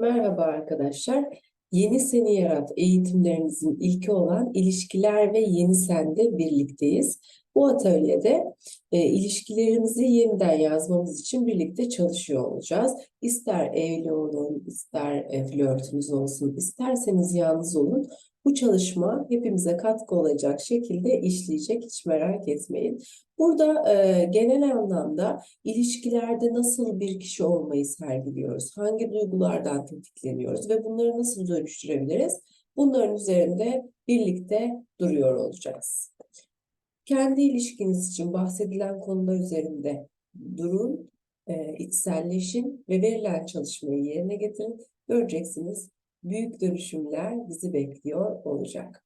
Merhaba arkadaşlar. Yeni Seni Yarat eğitimlerimizin ilki olan ilişkiler ve Yeni Sen'de birlikteyiz. Bu atölyede e, ilişkilerimizi yeniden yazmamız için birlikte çalışıyor olacağız. İster evli olun, ister e, flörtünüz olsun, isterseniz yalnız olun. Bu çalışma hepimize katkı olacak şekilde işleyecek, hiç merak etmeyin. Burada e, genel anlamda ilişkilerde nasıl bir kişi olmayı sergiliyoruz, hangi duygulardan tetikleniyoruz ve bunları nasıl dönüştürebiliriz? Bunların üzerinde birlikte duruyor olacağız. Kendi ilişkiniz için bahsedilen konular üzerinde durun, e, içselleşin ve verilen çalışmayı yerine getirin. Göreceksiniz büyük dönüşümler bizi bekliyor olacak.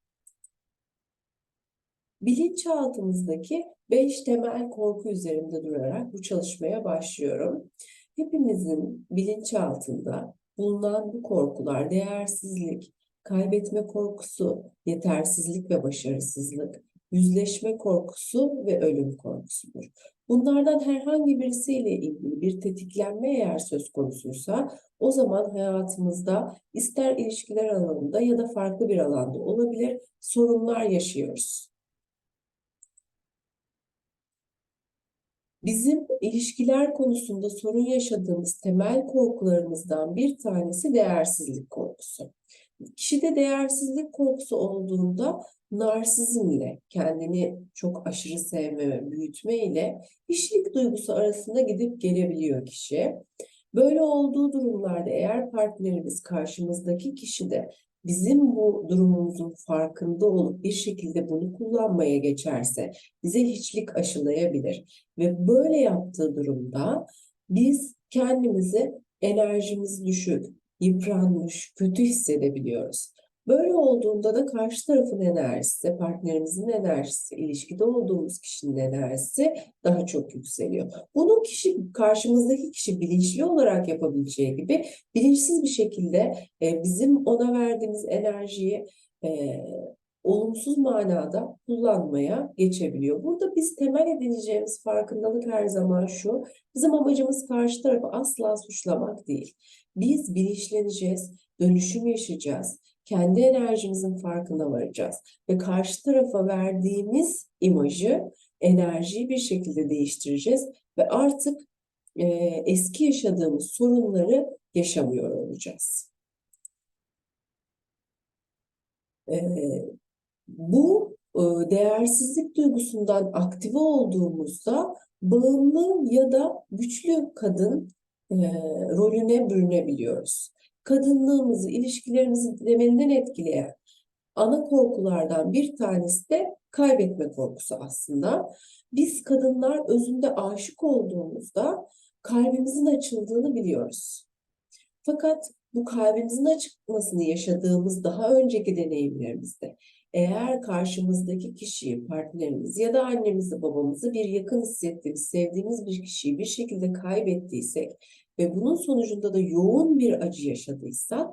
Bilinçaltımızdaki beş temel korku üzerinde durarak bu çalışmaya başlıyorum. Hepimizin bilinçaltında bulunan bu korkular değersizlik, kaybetme korkusu, yetersizlik ve başarısızlık, yüzleşme korkusu ve ölüm korkusudur. Bunlardan herhangi birisiyle ilgili bir tetiklenme eğer söz konusuysa o zaman hayatımızda ister ilişkiler alanında ya da farklı bir alanda olabilir sorunlar yaşıyoruz. Bizim ilişkiler konusunda sorun yaşadığımız temel korkularımızdan bir tanesi değersizlik korkusu. Kişide değersizlik korkusu olduğunda narsizmle, kendini çok aşırı sevme, büyütme ile kişilik duygusu arasında gidip gelebiliyor kişi. Böyle olduğu durumlarda eğer partnerimiz karşımızdaki kişi de bizim bu durumumuzun farkında olup bir şekilde bunu kullanmaya geçerse bize hiçlik aşılayabilir. Ve böyle yaptığı durumda biz kendimizi enerjimiz düşük, yıpranmış, kötü hissedebiliyoruz. Böyle olduğunda da karşı tarafın enerjisi, partnerimizin enerjisi, ilişkide olduğumuz kişinin enerjisi daha çok yükseliyor. Bunu kişi, karşımızdaki kişi bilinçli olarak yapabileceği gibi bilinçsiz bir şekilde e, bizim ona verdiğimiz enerjiyi e, olumsuz manada kullanmaya geçebiliyor. Burada biz temel edineceğimiz farkındalık her zaman şu, bizim amacımız karşı tarafı asla suçlamak değil. Biz bilinçleneceğiz, dönüşüm yaşayacağız, kendi enerjimizin farkına varacağız ve karşı tarafa verdiğimiz imajı, enerjiyi bir şekilde değiştireceğiz ve artık e, eski yaşadığımız sorunları yaşamıyor olacağız. E, bu e, değersizlik duygusundan aktive olduğumuzda bağımlı ya da güçlü kadın e, rolüne bürünebiliyoruz kadınlığımızı, ilişkilerimizi temelinden etkileyen ana korkulardan bir tanesi de kaybetme korkusu aslında. Biz kadınlar özünde aşık olduğumuzda kalbimizin açıldığını biliyoruz. Fakat bu kalbimizin açılmasını yaşadığımız daha önceki deneyimlerimizde eğer karşımızdaki kişiyi, partnerimizi ya da annemizi, babamızı bir yakın hissettiğimiz, sevdiğimiz bir kişiyi bir şekilde kaybettiysek ve bunun sonucunda da yoğun bir acı yaşadıysak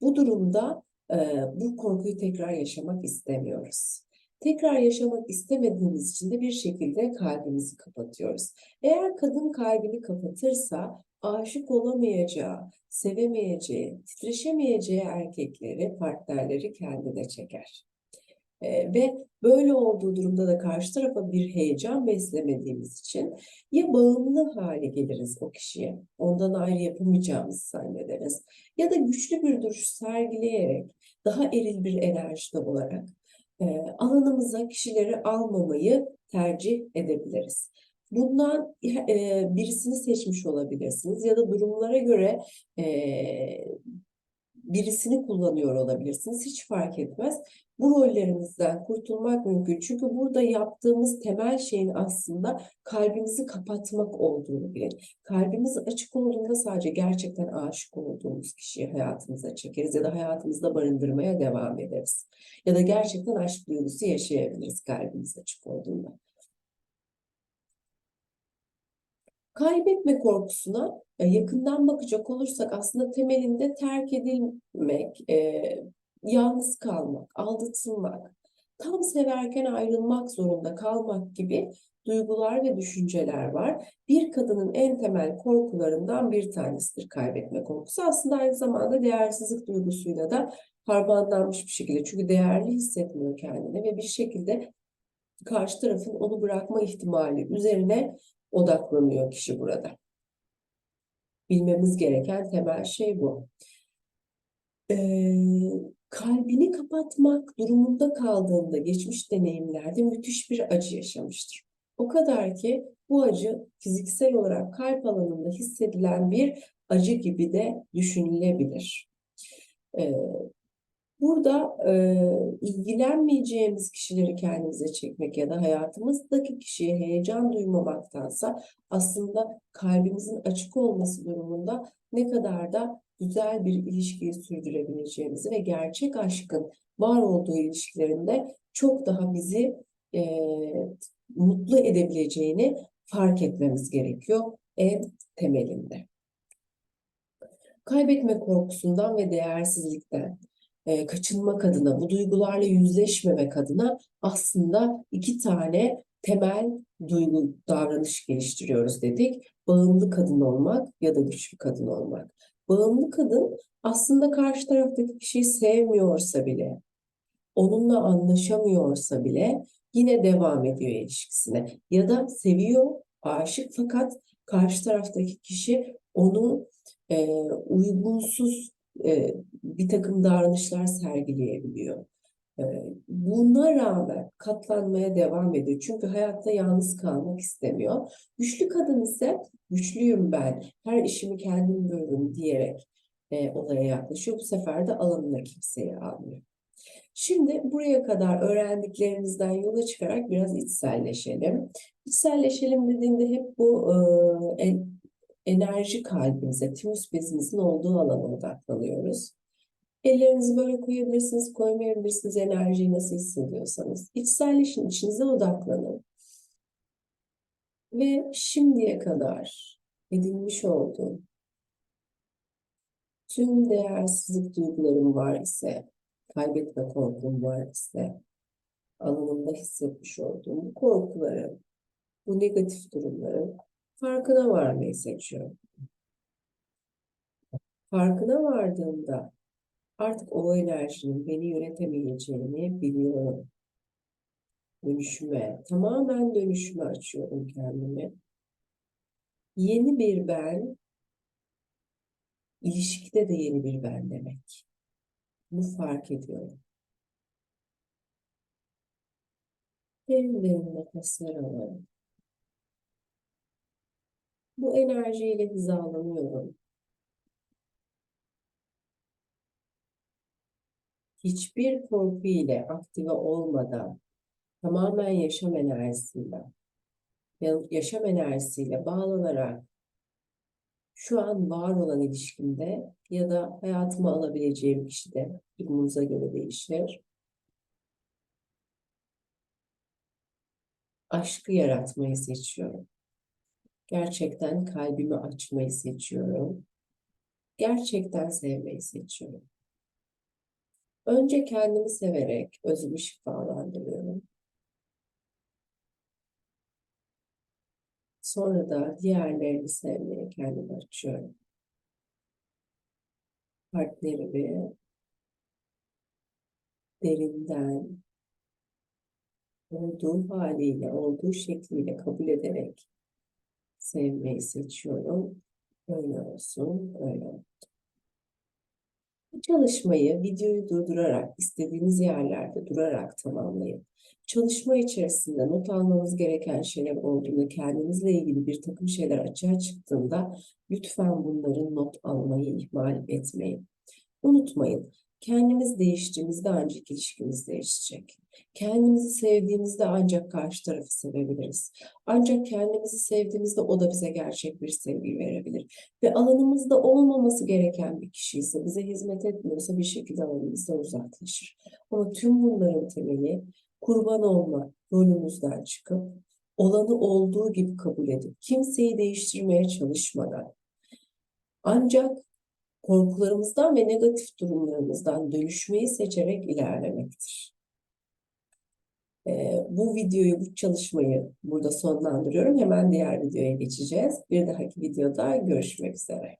bu durumda e, bu korkuyu tekrar yaşamak istemiyoruz. Tekrar yaşamak istemediğimiz için de bir şekilde kalbimizi kapatıyoruz. Eğer kadın kalbini kapatırsa aşık olamayacağı, sevemeyeceği, titreşemeyeceği erkekleri, partnerleri kendine çeker. E, ve böyle olduğu durumda da karşı tarafa bir heyecan beslemediğimiz için ya bağımlı hale geliriz o kişiye, ondan ayrı yapamayacağımızı zannederiz ya da güçlü bir duruş sergileyerek daha eril bir enerjide olarak e, alanımıza kişileri almamayı tercih edebiliriz. Bundan e, birisini seçmiş olabilirsiniz ya da durumlara göre e, birisini kullanıyor olabilirsiniz. Hiç fark etmez. Bu rollerimizden kurtulmak mümkün. Çünkü burada yaptığımız temel şeyin aslında kalbimizi kapatmak olduğunu bilin. Kalbimiz açık olduğunda sadece gerçekten aşık olduğumuz kişiyi hayatımıza çekeriz ya da hayatımızda barındırmaya devam ederiz. Ya da gerçekten aşk duygusu yaşayabiliriz kalbimiz açık olduğunda. Kaybetme korkusuna e, yakından bakacak olursak aslında temelinde terk edilmek, e, yalnız kalmak, aldatılmak, tam severken ayrılmak zorunda kalmak gibi duygular ve düşünceler var. Bir kadının en temel korkularından bir tanesidir kaybetme korkusu. Aslında aynı zamanda değersizlik duygusuyla da harmanlanmış bir şekilde. Çünkü değerli hissetmiyor kendini ve bir şekilde karşı tarafın onu bırakma ihtimali üzerine odaklanıyor kişi burada. Bilmemiz gereken temel şey bu. Ee, kalbini kapatmak durumunda kaldığında geçmiş deneyimlerde müthiş bir acı yaşamıştır. O kadar ki bu acı fiziksel olarak kalp alanında hissedilen bir acı gibi de düşünülebilir. Ee, Burada e, ilgilenmeyeceğimiz kişileri kendimize çekmek ya da hayatımızdaki kişiye heyecan duymamaktansa aslında kalbimizin açık olması durumunda ne kadar da güzel bir ilişkiyi sürdürebileceğimizi ve gerçek aşkın var olduğu ilişkilerinde çok daha bizi e, mutlu edebileceğini fark etmemiz gerekiyor en temelinde. Kaybetme korkusundan ve değersizlikten e, kaçınmak adına, bu duygularla yüzleşmemek adına aslında iki tane temel duygu davranış geliştiriyoruz dedik. Bağımlı kadın olmak ya da güçlü kadın olmak. Bağımlı kadın aslında karşı taraftaki kişiyi sevmiyorsa bile, onunla anlaşamıyorsa bile yine devam ediyor ilişkisine. Ya da seviyor, aşık fakat karşı taraftaki kişi onu e, uygunsuz e, bir takım davranışlar sergileyebiliyor. E, buna rağmen katlanmaya devam ediyor. Çünkü hayatta yalnız kalmak istemiyor. Güçlü kadın ise güçlüyüm ben, her işimi kendim görürüm diyerek e, olaya yaklaşıyor. Bu sefer de alanına kimseyi almıyor. Şimdi buraya kadar öğrendiklerimizden yola çıkarak biraz içselleşelim. İçselleşelim dediğimde hep bu e, enerji kalbimize, timus bezimizin olduğu alana odaklanıyoruz. Ellerinizi böyle koyabilirsiniz, koymayabilirsiniz enerjiyi nasıl hissediyorsanız. İçselleşin, içinize odaklanın. Ve şimdiye kadar edinmiş olduğum tüm değersizlik duygularım var ise, kaybetme korkum var ise, alanımda hissetmiş olduğum bu korkuları, bu negatif durumları farkına varmayı seçiyorum. Farkına vardığımda artık o enerjinin beni yönetemeyeceğini biliyorum. Dönüşüme, tamamen dönüşüme açıyorum kendimi. Yeni bir ben, ilişkide de yeni bir ben demek. Bunu fark ediyorum. Derin derin nefesler alalım. Bu enerjiyle hizalanıyorum. Hiçbir korku ile aktive olmadan tamamen yaşam enerjisiyle yaşam enerjisiyle bağlanarak şu an var olan ilişkimde ya da hayatıma alabileceğim kişide durumunuza göre değişir. Aşkı yaratmayı seçiyorum. Gerçekten kalbimi açmayı seçiyorum. Gerçekten sevmeyi seçiyorum. Önce kendimi severek özümü şifalandırıyorum. Sonra da diğerlerini sevmeye kendimi açıyorum. Partnerimi derinden olduğu haliyle, olduğu şekliyle kabul ederek sevmeyi seçiyorum. Öyle olsun, öyle olsun. Bu çalışmayı videoyu durdurarak, istediğiniz yerlerde durarak tamamlayın. Çalışma içerisinde not almanız gereken şeyler olduğunda, kendinizle ilgili bir takım şeyler açığa çıktığında lütfen bunların not almayı ihmal etmeyin. Unutmayın, kendimiz değiştiğimizde ancak ilişkimiz değişecek. Kendimizi sevdiğimizde ancak karşı tarafı sevebiliriz. Ancak kendimizi sevdiğimizde o da bize gerçek bir sevgi verebilir. Ve alanımızda olmaması gereken bir kişi ise, bize hizmet etmiyorsa bir şekilde alanımızdan uzaklaşır. Ama tüm bunların temeli kurban olma rolümüzden çıkıp olanı olduğu gibi kabul edip kimseyi değiştirmeye çalışmadan ancak korkularımızdan ve negatif durumlarımızdan dönüşmeyi seçerek ilerlemektir. Ee, bu videoyu, bu çalışmayı burada sonlandırıyorum. Hemen diğer videoya geçeceğiz. Bir dahaki videoda görüşmek üzere.